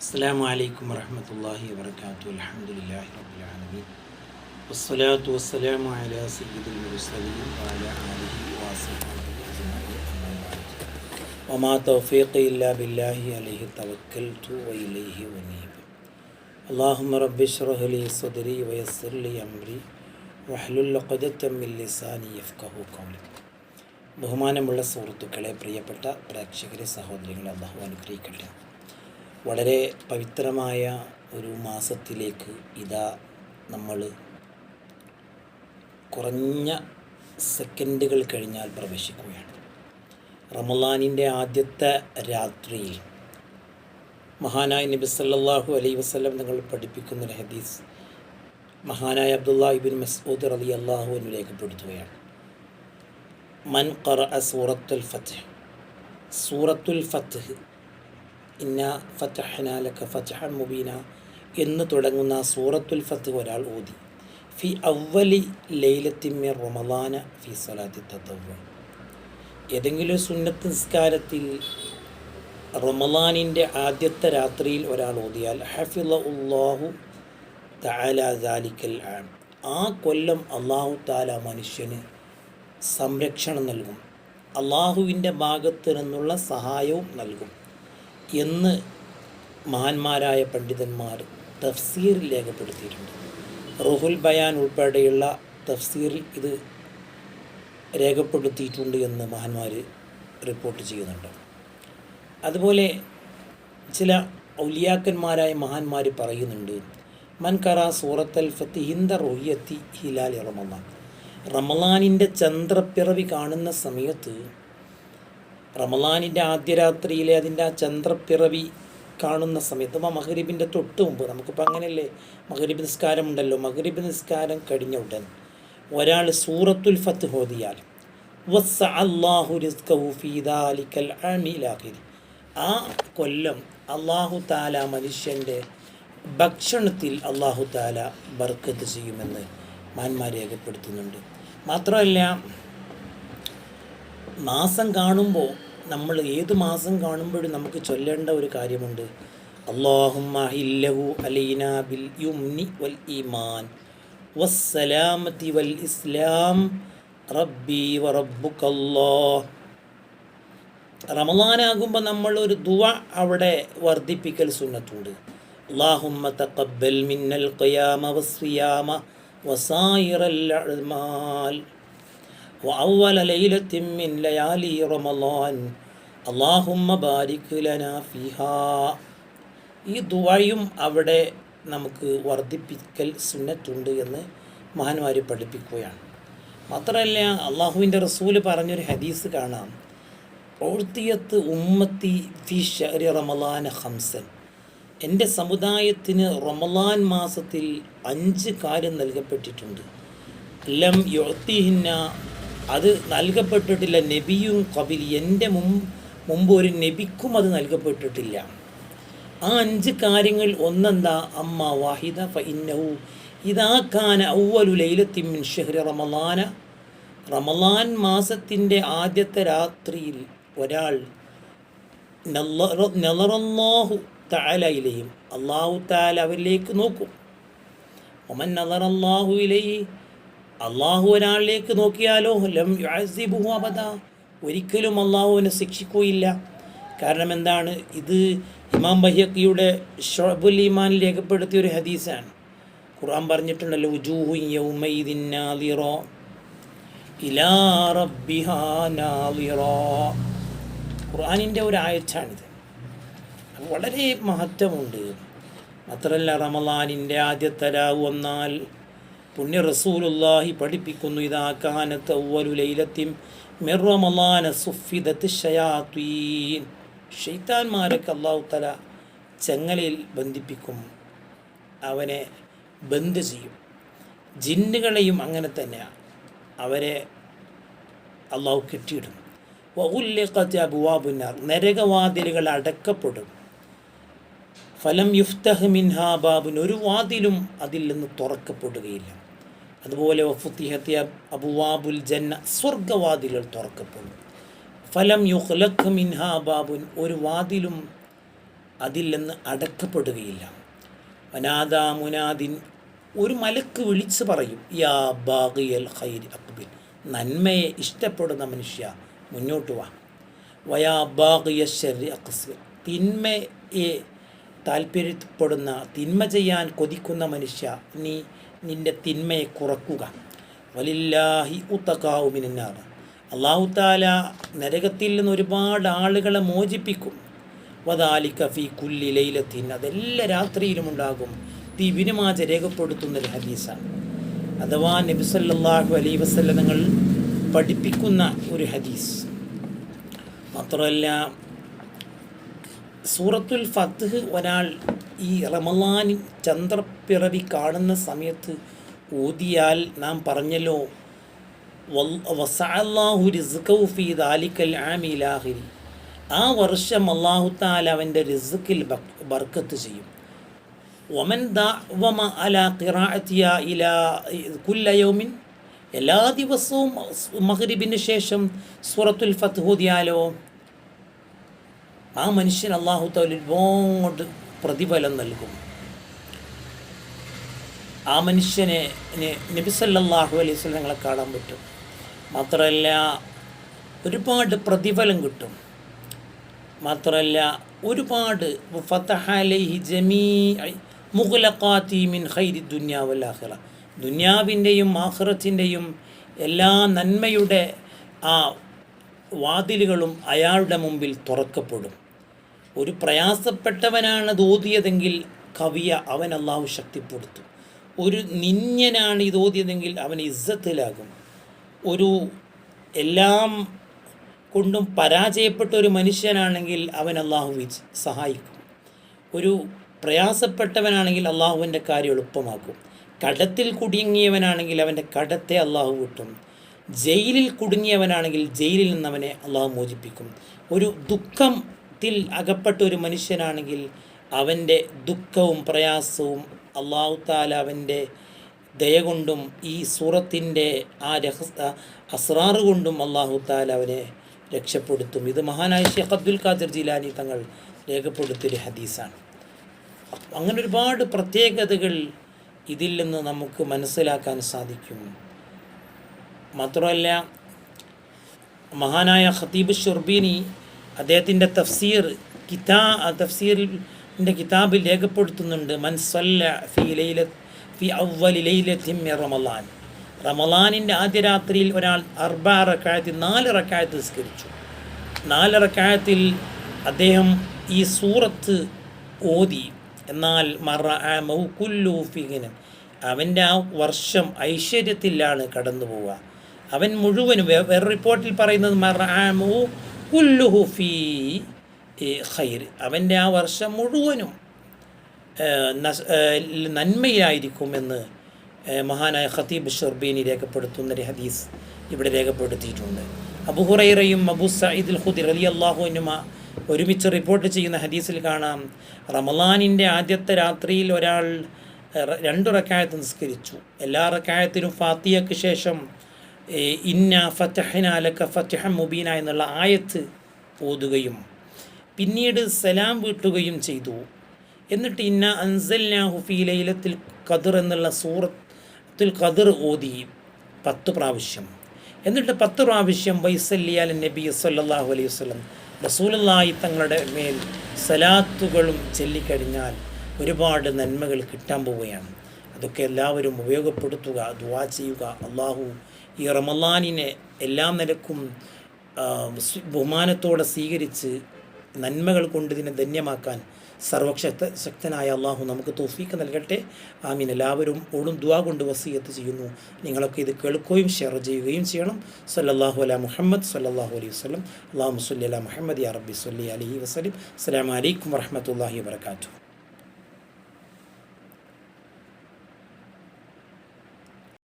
അസ്സാം വലൈക്കും വരഹമത്തല്ലാഹി വാബർക്കാത്തു അലഹമുല്ലാഹി റബുലാലമീൻ വസ്സലാത്തു വസ്സലാം അല സയ്യിദുൽ മുർസലീൻ വാല അലിഹി വാസലിഹിൻ ഒമാ തൗഫീഖ് ഇല്ലാ ബില്ലാഹി അലൈഹി തവക്കൽതു വൈലൈഹി വനീബ്. അള്ളാഹുമ റബ്ബി ഷ്റഹ് ലി സദരി വയസ്സർ ലി അംരി വഹ്ലുൽ ഖദത്തം മിൻ ലിസാനി യഫ്ഖഹു ഖൗലി. ബഹുമാനമുള്ള സുഹൃത്തുക്കളെ പ്രിയപ്പെട്ട പ്രേക്ഷകരെ സഹോദരങ്ങളെ അള്ളാഹു അനുഗ്രഹിക്കട്ടെ. വളരെ പവിത്രമായ ഒരു മാസത്തിലേക്ക് ഇതാ നമ്മൾ കുറഞ്ഞ സെക്കൻഡുകൾ കഴിഞ്ഞാൽ പ്രവേശിക്കുകയാണ്. റമലാനിന്റെ ആദ്യത്തെ രാത്രിയിൽ മഹാനായ നബി സല്ലല്ലാഹു അലൈ വസ്ലം നിങ്ങൾ പഠിപ്പിക്കുന്ന ഹദീസ് മഹാനായ അബ്ദുല്ലാ ഇബിൻ മസ്ഊദ് അലി അള്ളാഹു എന്ന് രേഖപ്പെടുത്തുകയാണ്. മൻ ഖറ സൂറത്തുൽ ഫത്ത് സൂറത്തുൽ ഫത്ത് ഇന്ന ഫത്തഹനാലക്ക ലക ഫതഹൻ മുബീന എന്ന് തുടങ്ങുന്ന സൂറത്തുൽ ഫത്ത് ഒരാൾ ഓതി. ഫി അവലി ലൈലത്തിമ്മ റൊമദാന ഫി സലാത്തി തത്തവ് ഏതെങ്കിലും സുന്നത്ത് നിസ്കാരത്തിൽ റൊമദാനിന്റെ ആദ്യത്തെ രാത്രിയിൽ ഒരാൾ ഓതിയാൽ ഹഫിള ഉള്ളാഹു തആല ജാലിക്കൽ ആം ആ കൊല്ലം അള്ളാഹു താല മനുഷ്യന് സംരക്ഷണം നൽകും. അള്ളാഹുവിന്റെ ഭാഗത്തു നിന്നുള്ള സഹായവും നൽകും. എന്ന് മഹാന്മാരായ പണ്ഡിതന്മാർ തഫ്സീറിൽ രേഖപ്പെടുത്തിയിട്ടുണ്ട്. റുഹുൽ ബയാൻ ഉൾപ്പെടെയുള്ള തഫ്സീറിൽ ഇത് രേഖപ്പെടുത്തിയിട്ടുണ്ട് എന്ന് മഹാന്മാർ റിപ്പോർട്ട് ചെയ്യുന്നുണ്ട്. അതുപോലെ ചില ഔലിയാക്കന്മാരായ മഹാന്മാർ പറയുന്നുണ്ട് മൻകറ സൂറത്ത് ഫത്തി ഹിന്ദ റൊയ്യത്തി ഹിലാൽ റമദാൻ റമലാനിന്റെ ചന്ദ്രപ്പിറവി കാണുന്ന സമയത്ത് റമലാനിന്റെ ആദ്യ രാത്രിയിലെ അതിന്റെ ആ ചന്ദ്രപ്പിറവി കാണുന്ന സമയത്ത് അപ്പോൾ മഹരീബിന്റെ തൊട്ട് മുമ്പ് നമുക്കിപ്പോൾ അങ്ങനെയല്ലേ? മഹരീബ് നിസ്കാരം ഉണ്ടല്ലോ മഹരീബ് നിസ്കാരം കഴിഞ്ഞ ഉടൻ ഒരാൾ സൂറത്തുൽ ഫത്ത് ഹോദിയാൽ വസ്സ അള്ളാഹു റിസ്കഹു ഫീ ദാലിക്കൽ അമീലാഹിരി ആ കൊല്ലം അള്ളാഹു താല മനുഷ്യന്റെ ഭക്ഷണത്തിൽ അള്ളാഹു താല ബർക്കത്ത് ചെയ്യുമെന്ന് മാന്മാർ രേഖപ്പെടുത്തുന്നുണ്ട്. മാത്രമല്ല മാസം കാണുമ്പോൾ നമ്മൾ ഏത് മാസം കാണുമ്പോഴും നമുക്ക് ചൊല്ലേണ്ട ഒരു കാര്യമുണ്ട്. അള്ളാഹുല്ലഹു അലീന ബിൽ യുംനി വൽ ഈമാൻ വസ്സലാമത്തി വൽ ഇസ്ലാം റബ്ബി വറബുക്കല്ലോ റമദാനാകുമ്പോൾ നമ്മൾ ഒരു ദുവ അവിടെ വർദ്ധിപ്പിക്കൽ സുന്നത്തുണ്ട്. അള്ളാഹുമ്മ തഖബ്ബൽ മിന്നൽ ഖിയാമ വസ്വിയാമ വസായിറൽ അൽമാൽ وأول ليلة من ليالي رمضان اللهم بارك لنا فيها ഈ ദുവായും അവിടെ നമുക്ക് വർദ്ധിപ്പിക്കൽ സുന്നത്തുണ്ട് എന്ന് മഹാന്മാർ പഠിപ്പിക്കുകയാണ് മാത്രമല്ല അള്ളാഹുവിൻ്റെ റസൂല് പറഞ്ഞൊരു ഹദീസ് കാണാം ഓർത്തിയത്ത് ഉമ്മത്തി ഫി ഷഹരി റമലാന ഹംസൻ എൻ്റെ സമുദായത്തിന് റമലാൻ മാസത്തിൽ അഞ്ച് കാര്യം നൽകപ്പെട്ടിട്ടുണ്ട് ലം യൊത്തിഹിന്ന അത് നൽകപ്പെട്ടിട്ടില്ല. നബിയും കബിൽ എന്റെ മുമ്പ് മുമ്പ് ഒരു നബിക്കും അത് നൽകപ്പെട്ടിട്ടില്ല. ആ അഞ്ച് കാര്യങ്ങൾ ഒന്നെന്താ? അമ്മ വാഹിദ ഫ ഇതാ കാന ഔവലു ലൈലത്തിൻ ഷെഹ്റി റമലാന റമലാൻ മാസത്തിന്റെ ആദ്യത്തെ രാത്രിയിൽ ഒരാൾ നെലറല്ലാഹു താലയിലെയും അള്ളാഹു താല അവരിലേക്ക് നോക്കും. ഒമൻ ഇലയി അള്ളാഹു ഒരാളിലേക്ക് നോക്കിയാലോ? ലം യുഹു അബദ. ഒരിക്കലും അള്ളാഹുവിനെ ശിക്ഷിക്കുകയില്ല. കാരണം എന്താണ്? ഇത് ഇമാം ബഹിയക്കിയുടെ ഷൊബുൽ ഈമാൻ രേഖപ്പെടുത്തിയ ഒരു ഹദീസാണ്. ഖുർആൻ പറഞ്ഞിട്ടുണ്ടല്ലോ ഉജൂഹു യൗമൈദിൻ ഇലാ ഖുർആനിന്റെ ഒരു ആയച്ചാണിത് വളരെ മഹത്വമുണ്ട്. അത്രല്ല റമലാനിന്റെ ആദ്യത്തെ രാവ് വന്നാൽ പുണ്യ റസൂലുല്ലാഹി പഠിപ്പിക്കുന്നു. ഇതാ കാനത്ത് ഔവലുലൈലത്തിം മിറമലാന സുഫിദത്ത് ഷയാത്വീൻ ഷെയ്ത്താന്മാരൊക്കെ അള്ളാഹു തല ചെങ്ങലയിൽ ബന്ധിപ്പിക്കും. അവനെ ബന്ദ് ചെയ്യും. ജിന്നുകളെയും അങ്ങനെ തന്നെയാണ് അവരെ അള്ളാഹു കെട്ടിയിടും. ബുവാബുനാർ നരകവാതിലുകൾ അടക്കപ്പെടും. ഫലം യുഫ്തഹ് മിൻഹാ ബാബുൻ. ഒരു വാതിലും അതിൽ നിന്ന് തുറക്കപ്പെടുകയില്ല. അതുപോലെ വഫുത്തിഹത്തി അബുവാബുൽ ജന്ന സ്വർഗവാതിലുകൾ തുറക്കപ്പെടും. ഫലം യുഹ്ലഖ് മിൻഹാ ബാബുൻ ഒരു വാതിലും അതിൽ നിന്ന് അടക്കപ്പെടുകയില്ല. അനാദാ മുനാദിൻ ഒരു മലക്ക് വിളിച്ചു പറയും യാ ബാഗിയൽ ഖൈർ അക്ബിൽ നന്മയെ ഇഷ്ടപ്പെടുന്ന മനുഷ്യ മുന്നോട്ട് വാ. വയാ ബാഗിയ ശരി അക്സ്ബിൽ തിന്മയെ താല്പര്യപ്പെടുന്ന തിന്മ ചെയ്യാൻ കൊതിക്കുന്ന മനുഷ്യ നീ നിന്റെ തിന്മയെ കുറക്കുക. വലില്ലാഹി ഉത്തക്കാവുമിനാർ അള്ളാഹു താല നരകത്തിൽ നിന്ന് ഒരുപാട് ആളുകളെ മോചിപ്പിക്കും. വദാലിക്ക ഫി കുല്ലി ലൈലത്തിൻ. അതെല്ലാ രാത്രിയിലും ഉണ്ടാകും. തിബിനുമാജ രേഖപ്പെടുത്തുന്ന ഒരു ഹദീസാണ്. അഥവാ നബിസല്ലാഹു അലൈ വസല്ലങ്ങൾ പഠിപ്പിക്കുന്ന ഒരു ഹദീസ്. മാത്രമല്ല സൂറത്തുൽ ഫത്ത് ഒരാൾ ഈ റമലാൻ ചന്ദ്രപ്പിറവി കാണുന്ന സമയത്ത് ഊതിയാൽ നാം പറഞ്ഞല്ലോ ദാലിക്കൽ ആമിലാഹിരി ആ വർഷം അള്ളാഹു താല അവന്റെ റിസ്ക്കിൽ ബർക്കത്ത് ചെയ്യും. ഒമൻ ദാവമ എല്ലാ ദിവസവും മഹരിബിന് ശേഷം സൂറത്തുൽ ഫത്ത് ഹോദിയാലോ ആ മനുഷ്യൻ അള്ളാഹു താല ഒരുപാട് പ്രതിഫലം നൽകും. ആ മനുഷ്യനെ നബിസല്ലാഹു അലൈഹി ഞങ്ങളെ കാണാൻ പറ്റും. മാത്രമല്ല ഒരുപാട് പ്രതിഫലം കിട്ടും. മാത്രമല്ല ഒരുപാട് ഫത്തഹലൈഹി ജമീ മുഗലക്കാത്തി മിൻ ഖൈരി ദുന്യാവല്ലാഹിറ ദുന്യാവിന്റെയും ആഹ്റത്തിന്റെയും എല്ലാ നന്മയുടെ ആ വാതിലുകളും അയാളുടെ മുമ്പിൽ തുറക്കപ്പെടും. ഒരു പ്രയാസപ്പെട്ടവനാണ് തോതിയതെങ്കിൽ കവിയ അവൻ അള്ളാഹു ശക്തിപ്പെടുത്തും. ഒരു നിന്യനാണ് ഇത് ഓതിയതെങ്കിൽ അവൻ ഇസ്സത്തിലാകും. ഒരു എല്ലാം കൊണ്ടും പരാജയപ്പെട്ട ഒരു മനുഷ്യനാണെങ്കിൽ അവൻ അള്ളാഹു സഹായിക്കും. ഒരു പ്രയാസപ്പെട്ടവനാണെങ്കിൽ അള്ളാഹുവിന്റെ കാര്യം എളുപ്പമാക്കും. കടത്തിൽ കുടുങ്ങിയവനാണെങ്കിൽ അവന്റെ കടത്തെ അള്ളാഹു വിട്ടും. ജയിലിൽ കുടുങ്ങിയവനാണെങ്കിൽ ജയിലിൽ നിന്നവനെ അള്ളാഹു മോചിപ്പിക്കും. ഒരു ദുഃഖത്തിൽ അകപ്പെട്ട ഒരു മനുഷ്യനാണെങ്കിൽ അവന്റെ ദുഃഖവും പ്രയാസവും അള്ളാഹു താല അവന്റെ ദയ കൊണ്ടും ഈ സൂറത്തിന്റെ ആ രഹസ് അസ്രാറ് കൊണ്ടും അള്ളാഹു താല അവനെ രക്ഷപ്പെടുത്തും. ഇത് മഹാനായ ഷെയ്ഖ് അബ്ദുൽ ഖാദിർ ജിലാനി തങ്ങൾ രേഖപ്പെടുത്തിയൊരു ഹദീസാണ്. അങ്ങനെ ഒരുപാട് പ്രത്യേകതകൾ ഇതിൽ നിന്ന് നമുക്ക് മനസ്സിലാക്കാൻ സാധിക്കും. മാത്രമല്ല മഹാനായ ഖത്തീബ് ഷുർബീനി അദ്ദേഹത്തിന്റെ തഫ്സീർ കിതാ തഫ്സീറിന്റെ കിതാബിൽ രേഖപ്പെടുത്തുന്നുണ്ട് മൻസല്ല ഫി ലൈല ഫി അവലി ലൈലത്തിൻ റമലാൻ. റമലാനിന്റെ ആദ്യ രാത്രിയിൽ ഒരാൾ അർബ റക്കായത്തിൽ നാല് റക്കായത്ത് നിസ്കരിച്ചു. നാല് റക്കായത്തിൽ അദ്ദേഹം ഈ സൂറത്ത് ഓതി എന്നാൽ മറ മൗക്കുല്ലു അവന്റെ ആ വർഷം ഐശ്വര്യത്തിലാണ് കടന്നു പോവുക അവൻ മുഴുവനും വേറെ റിപ്പോർട്ടിൽ പറയുന്നത് മറ കുല്ലുഹു ഫി ഖൈർ. അവന്റെ ആ വർഷം മുഴുവനും നന്മയായിരിക്കുമെന്ന് മഹാനായ ഖത്തീബ് ഷർബീനി രേഖപ്പെടുത്തുന്ന ഒരു ഹദീസ് ഇവിടെ രേഖപ്പെടുത്തിയിട്ടുണ്ട്. അബുഹുറൈറയും അബു സഈദുൽ ഖുദി അലി അള്ളാഹുനുമ ഒരുമിച്ച് റിപ്പോർട്ട് ചെയ്യുന്ന ഹദീസിൽ കാണാം റമലാനിന്റെ ആദ്യത്തെ രാത്രിയിൽ ഒരാൾ രണ്ട് റക്കായത്ത് നിസ്കരിച്ചു. എല്ലാ റക്കായത്തിനും ഫാത്തിയക്ക് ശേഷം ഇന്ന ഫറ്റഹനാലക്ക ഫത്തഹ മുബീന എന്നുള്ള ആയത്ത് ഓതുകയും പിന്നീട് സലാം വീട്ടുകയും ചെയ്തു. എന്നിട്ട് ഇന്ന അൻസൽനാഹു ഫീ ലൈലത്തിൽ ഖദർ എന്നുള്ള സൂറത്തിൽ ഖദർ ഓതി പത്ത് പ്രാവശ്യം. എന്നിട്ട് പത്ത് പ്രാവശ്യം വൈസല്ലിയാൽ നബി സല്ലാഹു അലൈഹി വസ്ലം റസൂലല്ലായി തങ്ങളുടെ മേൽ സലാത്തുകളും ചൊല്ലിക്കഴിഞ്ഞാൽ ഒരുപാട് നന്മകൾ കിട്ടാൻ പോവുകയാണ്. അതൊക്കെ എല്ലാവരും ഉപയോഗപ്പെടുത്തുക ദുവാ ചെയ്യുക അള്ളാഹു ഈ റമലാനിനെ എല്ലാ നിലക്കും ബഹുമാനത്തോടെ സ്വീകരിച്ച് നന്മകൾ കൊണ്ട് ഇതിനെ ധന്യമാക്കാൻ സർവശക്ത ശക്തനായ അള്ളാഹു നമുക്ക് തോഫീക്ക് നൽകട്ടെ. ആമീൻ. എല്ലാവരും ഓടും ദുവാ കൊണ്ട് വസീയത്ത് ചെയ്യുന്നു. നിങ്ങളൊക്കെ ഇത് കേൾക്കുകയും ഷെയർ ചെയ്യുകയും ചെയ്യണം. സല്ലാഹു അല മുഹമ്മദ് സല്ലാഹു അലൈഹി വസ്ലം അള്ളാഹു മുസ്ലി അല മുഹമ്മദ് യാ റബ്ബി സല്ലി അലഹി വസ്ലം അസ്സാം വലൈക്കും വർഹമത്തല്ലാഹി വാത്തു